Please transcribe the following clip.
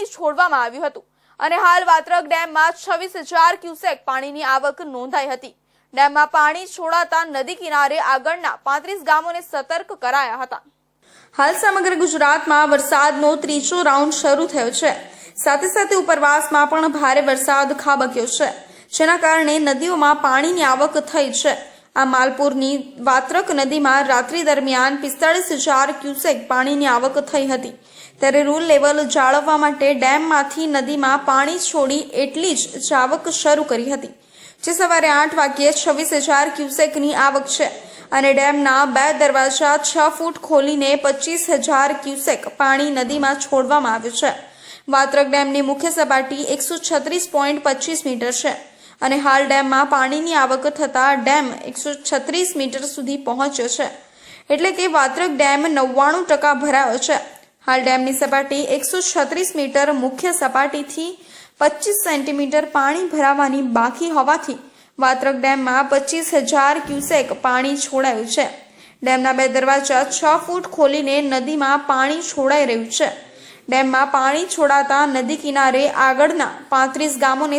પાણી છોડવામાં આવ્યું હતું. અને હાલ વાત્રક ડેમમાં છવ્વીસ હજાર ક્યુસેક પાણીની આવક નોંધાઈ હતી. ડેમમાં પાણી છોડાતા નદી કિનારે આગળના પાંત્રીસ ગામોને સતર્ક કરાયા હતા. હાલ સમગ્ર ગુજરાતમાં વરસાદનો ત્રીજો રાઉન્ડ શરૂ થયો છે. સાથે સાથે ઉપરવાસમાં પણ ભારે વરસાદ ખાબક્યો છે, જેના કારણે નદીઓમાં પાણીની આવક થઈ છે. આ માલપુરની વાત્રક નદીમાં રાત્રિ દરમિયાન પિસ્તાળીસ હજાર ક્યુસેક પાણીની આવક થઈ હતી. ત્યારે રૂલ લેવલ જાળવવા માટે ડેમમાંથી નદીમાં પાણી છોડી એટલી જ જાવક શરૂ કરી હતી. જે સવારે આઠ વાગ્યે છવ્વીસ હજાર ક્યુસેકની આવક છે અને ડેમના બે દરવાજા છ ફૂટ ખોલીને પચીસ હજાર ક્યુસેક પાણી નદીમાં છોડવામાં આવ્યું છે. વાત્રક ડેમની મુખ્ય સપાટી એકસો છત્રીસ પોઈન્ટ પચીસ મીટર છે. અને હાલ ડેમમાં પાણીની આવક થતાં ડેમ એકસો છત્રીસ મીટર સુધી પહોંચ્યો છે. એટલે કે વાત્રક ડેમ નવ્વાણું ટકા ભરાયો છે. હાલ ડેમની સપાટી એકસો છત્રીસ મીટર, મુખ્ય સપાટીથી પચીસ સેન્ટીમીટર પાણી ભરાવાની બાકી હોવાથી વાત્રક ડેમમાં પચીસ હજાર ક્યુસેક પાણી છોડાયું છે. ડેમના બે દરવાજા છ ફૂટ ખોલીને નદીમાં પાણી છોડાઈ રહ્યું છે. ડેમમાં પાણી છોડાતા નદી કિનારે આગળના પાંત્રીસ ગામોને